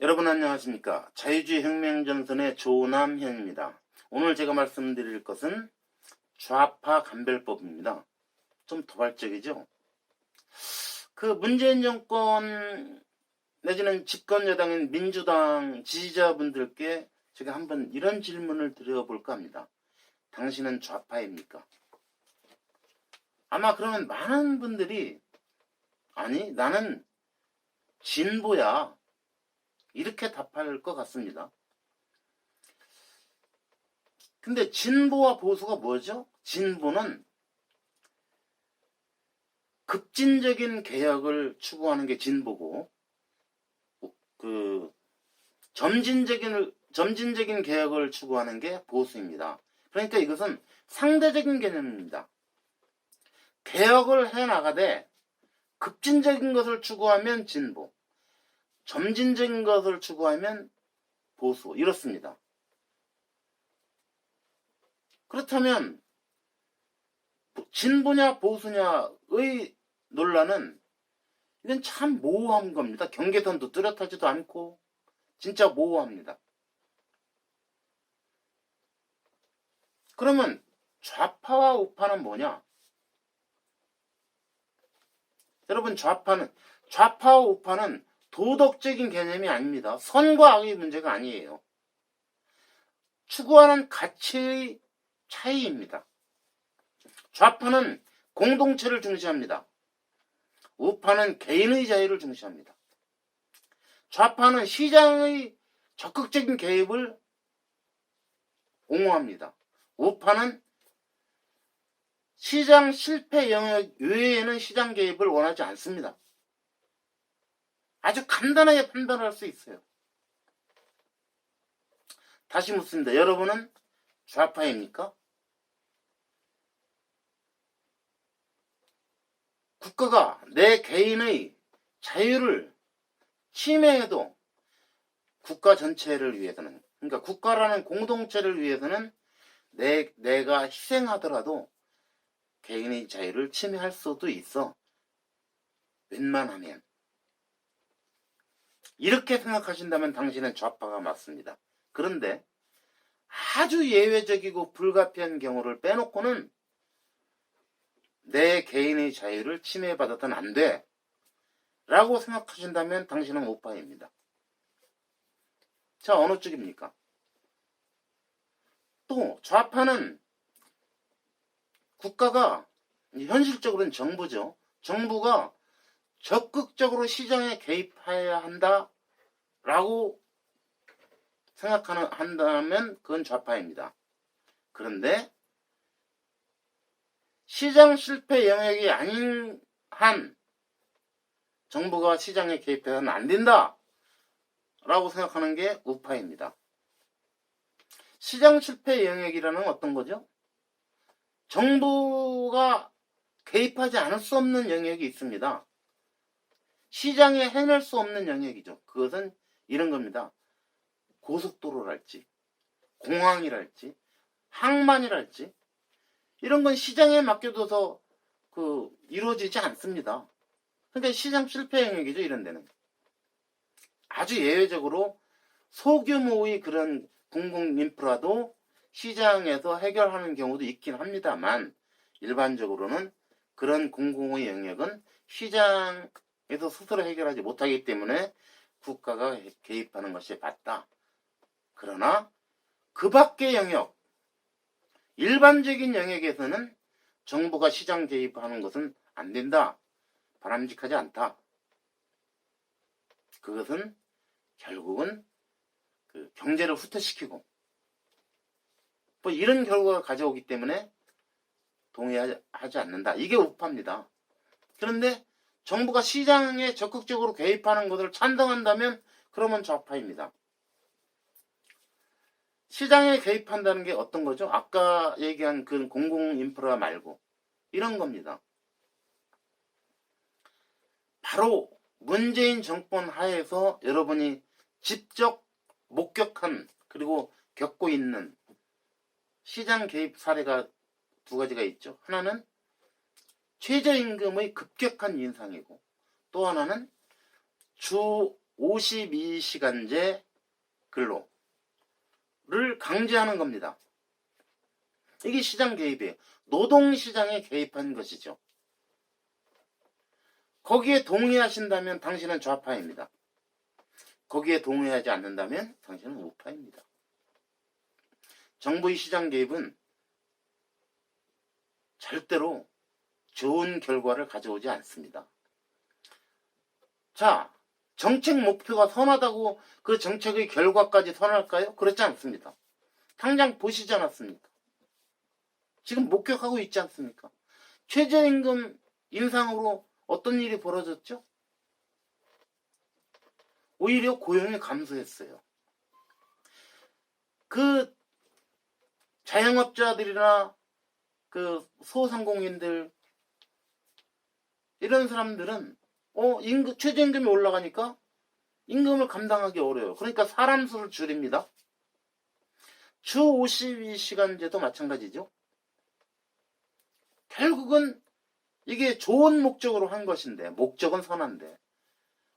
여러분 안녕하십니까? 자유주의 혁명전선의 조남현입니다. 오늘 제가 말씀드릴 것은 좌파 감별법입니다. 좀 도발적이죠? 그 문재인 정권 내지는 집권 여당인 민주당 지지자분들께 제가 한번 이런 질문을 드려볼까 합니다. 당신은 좌파입니까? 아마 그러면 많은 분들이 아니 나는 진보야 이렇게 답할 것 같습니다. 근데 진보와 보수가 뭐죠? 진보는 급진적인 개혁을 추구하는 게 진보고 그 점진적인 점진적인 개혁을 추구하는 게 보수입니다. 그러니까 이것은 상대적인 개념입니다. 개혁을 해 나가되 급진적인 것을 추구하면 진보, 점진적인 것을 추구하면 보수 이렇습니다. 그렇다면 진보냐 보수냐의 논란은 이건 참 모호한 겁니다. 경계선도 뚜렷하지도 않고 진짜 모호합니다. 그러면 좌파와 우파는 뭐냐? 여러분 좌파는 좌파와 우파는 도덕적인 개념이 아닙니다. 선과 악의 문제가 아니에요. 추구하는 가치의 차이입니다. 좌파는 공동체를 중시합니다. 우파는 개인의 자유를 중시합니다. 좌파는 시장의 적극적인 개입을 옹호합니다. 우파는 시장 실패 영역 외에는 시장 개입을 원하지 않습니다. 아주 간단하게 판단할 수 있어요. 다시 묻습니다. 여러분은 좌파입니까? 국가가 내 개인의 자유를 침해해도 국가 전체를 위해서는, 그러니까 국가라는 공동체를 위해서는 내, 내가 희생하더라도 개인의 자유를 침해할 수도 있어. 웬만하면. 이렇게 생각하신다면 당신은 좌파가 맞습니다. 그런데 아주 예외적이고 불가피한 경우를 빼놓고는 내 개인의 자유를 침해받아서는 안 돼. 라고 생각하신다면 당신은 우파입니다. 자, 어느 쪽입니까? 또 좌파는 국가가 현실적으로는 정부죠. 정부가 적극적으로 시장에 개입해야 한다라고 생각하는 한다면 그건 좌파입니다. 그런데 시장 실패 영역이 아닌 한 정부가 시장에 개입해서는 안 된다 라고 생각하는 게 우파입니다. 시장 실패 영역이라는 어떤 거죠? 정부가 개입하지 않을 수 없는 영역이 있습니다. 시장에 해낼 수 없는 영역이죠. 그것은 이런 겁니다. 고속도로랄지, 공항이랄지, 항만이랄지, 이런 건 시장에 맡겨둬서 그 이루어지지 않습니다. 그러니까 시장 실패 영역이죠, 이런 데는. 아주 예외적으로 소규모의 그런 공공 인프라도 시장에서 해결하는 경우도 있긴 합니다만 일반적으로는 그런 공공의 영역은 시장 에서 스스로 해결하지 못하기 때문에 국가가 개입하는 것이 맞다. 그러나 그 밖의 영역, 일반적인 영역에서는 정부가 시장 개입하는 것은 안 된다. 바람직하지 않다. 그것은 결국은 그 경제를 후퇴시키고 뭐 이런 결과가 가져오기 때문에 동의하지 않는다. 이게 우파입니다. 그런데 정부가 시장에 적극적으로 개입하는 것을 찬성한다면 그러면 좌파입니다. 시장에 개입한다는 게 어떤 거죠? 아까 얘기한 그 공공 인프라 말고 이런 겁니다. 바로 문재인 정권 하에서 여러분이 직접 목격한 그리고 겪고 있는 시장 개입 사례가 두 가지가 있죠. 하나는 최저임금의 급격한 인상이고 또 하나는 주 52시간제 근로를 강제하는 겁니다. 이게 시장 개입이에요. 노동시장에 개입한 것이죠. 거기에 동의하신다면 당신은 좌파입니다. 거기에 동의하지 않는다면 당신은 우파입니다. 정부의 시장 개입은 절대로 좋은 결과를 가져오지 않습니다. 자, 정책 목표가 선하다고 그 정책의 결과까지 선할까요? 그렇지 않습니다. 당장 보시지 않았습니까? 지금 목격하고 있지 않습니까? 최저임금 인상으로 어떤 일이 벌어졌죠? 오히려 고용이 감소했어요. 그 자영업자들이나 그 소상공인들 이런 사람들은 어 임금 최저임금이 올라가니까 임금을 감당하기 어려워요. 그러니까 사람 수를 줄입니다. 주 52시간제도 마찬가지죠. 결국은 이게 좋은 목적으로 한 것인데 목적은 선한데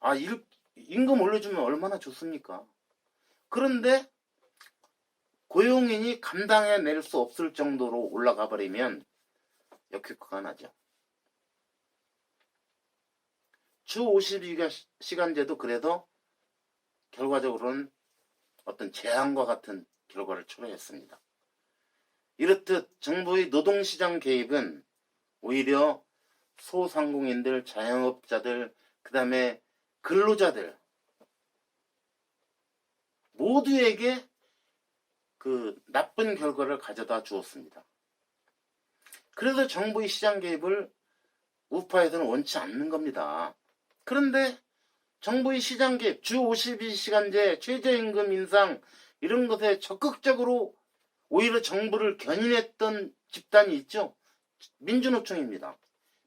아 일, 임금 올려주면 얼마나 좋습니까? 그런데 고용인이 감당해낼 수 없을 정도로 올라가 버리면 역효과가 나죠. 주 52시간제도 그래도 결과적으로는 어떤 재앙과 같은 결과를 초래했습니다. 이렇듯 정부의 노동시장 개입은 오히려 소상공인들, 자영업자들, 그 다음에 근로자들 모두에게 그 나쁜 결과를 가져다 주었습니다. 그래서 정부의 시장 개입을 우파에서는 원치 않는 겁니다. 그런데 정부의 시장 개입, 주 52시간제, 최저임금 인상 이런 것에 적극적으로 오히려 정부를 견인했던 집단이 있죠. 민주노총입니다.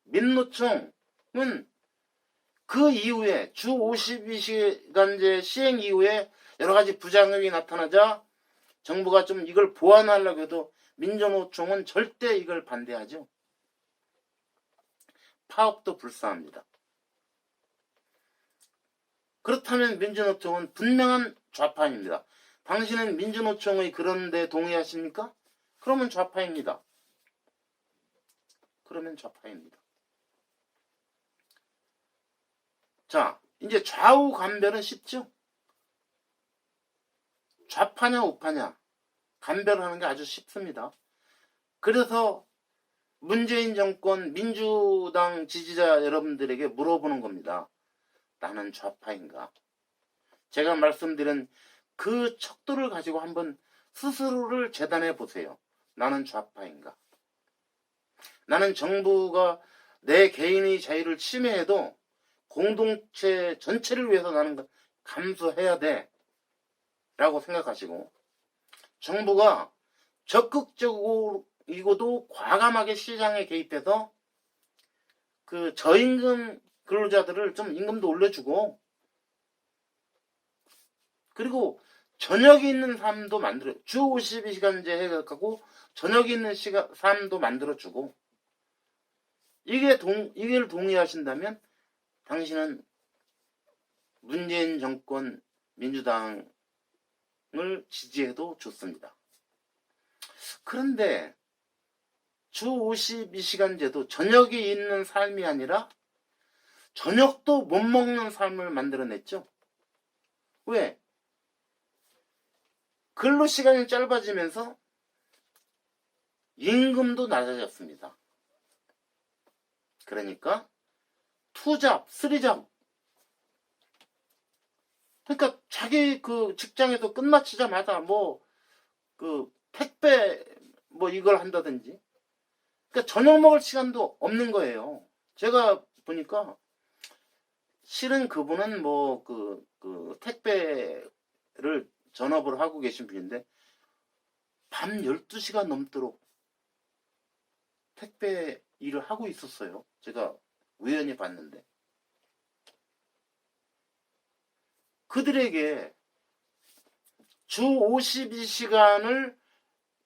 민노총은 그 이후에 주 52시간제 시행 이후에 여러 가지 부작용이 나타나자 정부가 좀 이걸 보완하려고 해도 민주노총은 절대 이걸 반대하죠. 파업도 불사합니다. 그렇다면 민주노총은 분명한 좌파입니다. 당신은 민주노총의 그런데 동의하십니까? 그러면 좌파입니다. 그러면 좌파입니다. 자, 이제 좌우 간별은 쉽죠? 좌파냐 우파냐 간별하는 게 아주 쉽습니다. 그래서 문재인 정권 민주당 지지자 여러분들에게 물어보는 겁니다. 나는 좌파인가? 제가 말씀드린 그 척도를 가지고 한번 스스로를 재단해 보세요. 나는 좌파인가? 나는 정부가 내 개인의 자유를 침해해도 공동체 전체를 위해서 나는 감수해야 돼. 라고 생각하시고 정부가 적극적이고도 과감하게 시장에 개입해서 그 저임금 근로자들을 좀 임금도 올려주고 그리고 저녁이 있는 삶도 만들어 주 52시간제 해가지고 저녁이 있는 시간 삶도 만들어주고 이게 동 이걸 동의하신다면 당신은 문재인 정권 민주당을 지지해도 좋습니다. 그런데 주 52시간제도 저녁이 있는 삶이 아니라 저녁도 못 먹는 삶을 만들어냈죠. 왜? 근로 시간이 짧아지면서 임금도 낮아졌습니다. 그러니까 투잡, 쓰리잡 그러니까 자기 그 직장에서 끝마치자마자 뭐 그 택배 뭐 이걸 한다든지 그러니까 저녁 먹을 시간도 없는 거예요. 제가 보니까 실은 그분은 뭐그 그 택배를 전업을 하고 계신 분인데 밤 12시간 넘도록 택배 일을 하고 있었어요. 제가 우연히 봤는데. 그들에게 주 52시간을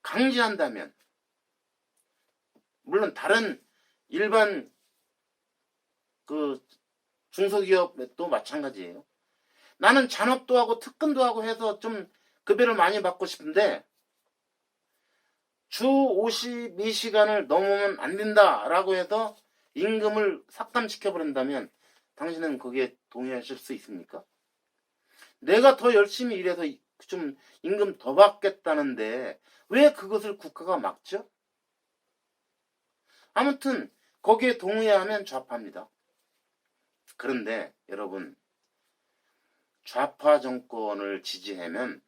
강제한다면, 물론 다른 일반 그 중소기업도 마찬가지예요. 나는 잔업도 하고 특근도 하고 해서 좀 급여를 많이 받고 싶은데 주 52시간을 넘으면 안 된다라고 해서 임금을 삭감시켜 버린다면 당신은 거기에 동의하실 수 있습니까? 내가 더 열심히 일해서 좀 임금 더 받겠다는데 왜 그것을 국가가 막죠? 아무튼 거기에 동의하면 좌파입니다. 그런데 여러분 좌파 정권을 지지하면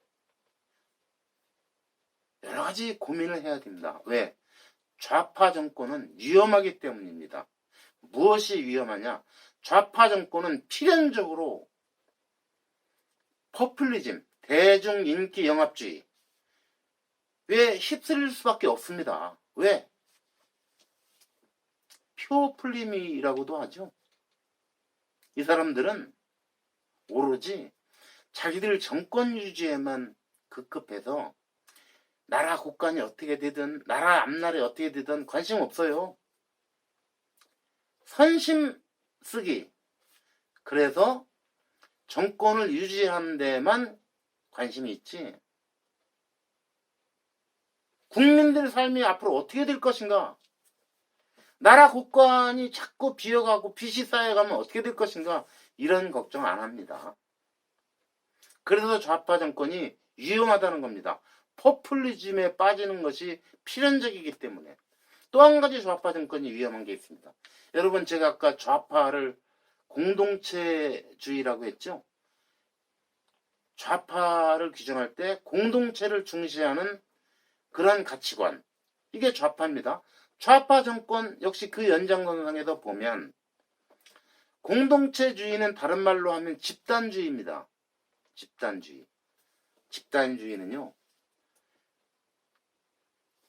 여러 가지 고민을 해야 됩니다. 왜? 좌파 정권은 위험하기 때문입니다. 무엇이 위험하냐? 좌파 정권은 필연적으로 퍼플리즘, 대중 인기 영합주의 왜 휩쓸릴 수밖에 없습니다. 왜? 표플림이라고도 하죠. 이 사람들은 오로지 자기들 정권 유지에만 급급해서 나라 국간이 어떻게 되든 나라 앞날이 어떻게 되든 관심 없어요. 선심 쓰기. 그래서 정권을 유지하는 데만 관심이 있지. 국민들 삶이 앞으로 어떻게 될 것인가? 나라 국간이 자꾸 비어가고 빚이 쌓여가면 어떻게 될 것인가? 이런 걱정 안 합니다. 그래서 좌파 정권이 위험하다는 겁니다. 포퓰리즘에 빠지는 것이 필연적이기 때문에. 또 한 가지 좌파 정권이 위험한 게 있습니다. 여러분, 제가 아까 좌파를 공동체주의라고 했죠? 좌파를 규정할 때 공동체를 중시하는 그런 가치관. 이게 좌파입니다. 좌파 정권 역시 그 연장선상에서 보면 공동체주의는 다른 말로 하면 집단주의입니다. 집단주의. 집단주의는요.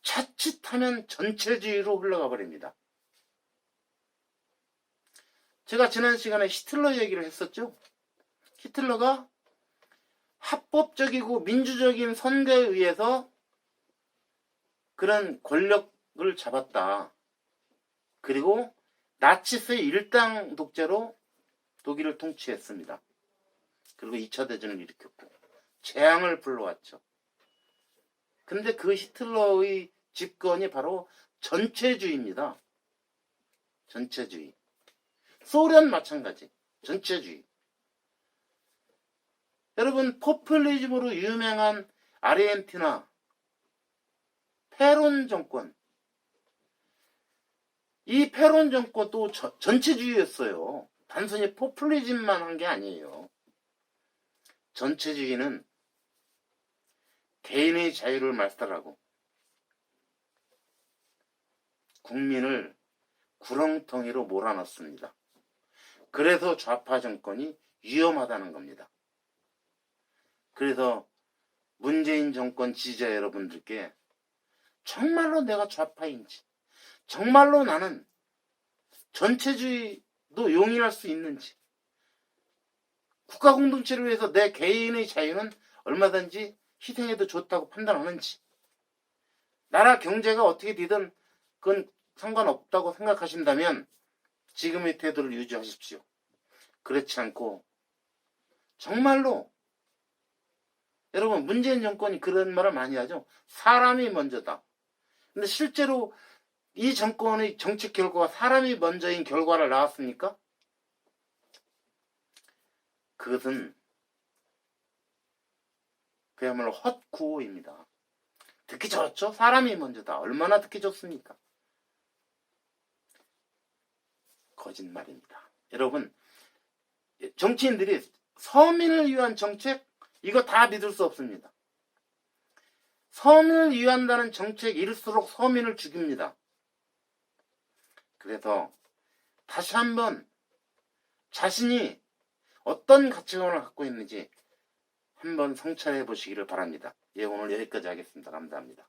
자칫하면 전체주의로 흘러가 버립니다. 제가 지난 시간에 히틀러 얘기를 했었죠. 히틀러가 합법적이고 민주적인 선거에 의해서 그런 권력 을 잡았다. 그리고 나치스의 일당 독재로 독일을 통치했습니다. 그리고 2차 대전을 일으켰고 재앙을 불러왔죠. 근데 그 히틀러의 집권이 바로 전체주의입니다. 전체주의. 소련 마찬가지. 전체주의. 여러분 포퓰리즘으로 유명한 아르헨티나 페론 정권. 이 페론 정권도 저- 전체주의였어요. 단순히 포퓰리즘만 한 게 아니에요. 전체주의는 개인의 자유를 말살하고 국민을 구렁텅이로 몰아넣습니다. 그래서 좌파 정권이 위험하다는 겁니다. 그래서 문재인 정권 지지자 여러분들께 정말로 내가 좌파인지, 정말로 나는 전체주의도 용인할 수 있는지, 국가 공동체를 위해서 내 개인의 자유는 얼마든지 희생해도 좋다고 판단하는지, 나라 경제가 어떻게 되든 그건 상관없다고 생각하신다면 지금의 태도를 유지하십시오. 그렇지 않고 정말로 여러분 문재인 정권이 그런 말을 많이 하죠. 사람이 먼저다. 근데 실제로 이 정권의 정책 결과가 사람이 먼저인 결과를 나왔습니까? 그것은 그야말로 헛구호입니다. 듣기 좋죠? 사람이 먼저다. 얼마나 듣기 좋습니까? 거짓말입니다. 여러분, 정치인들이 서민을 위한 정책, 이거 다 믿을 수 없습니다. 서민을 위한다는 정책일수록 서민을 죽입니다. 그래서 다시 한번 자신이 어떤 가치관을 갖고 있는지 한번 성찰해 보시기를 바랍니다. 예, 오늘 여기까지 하겠습니다. 감사합니다.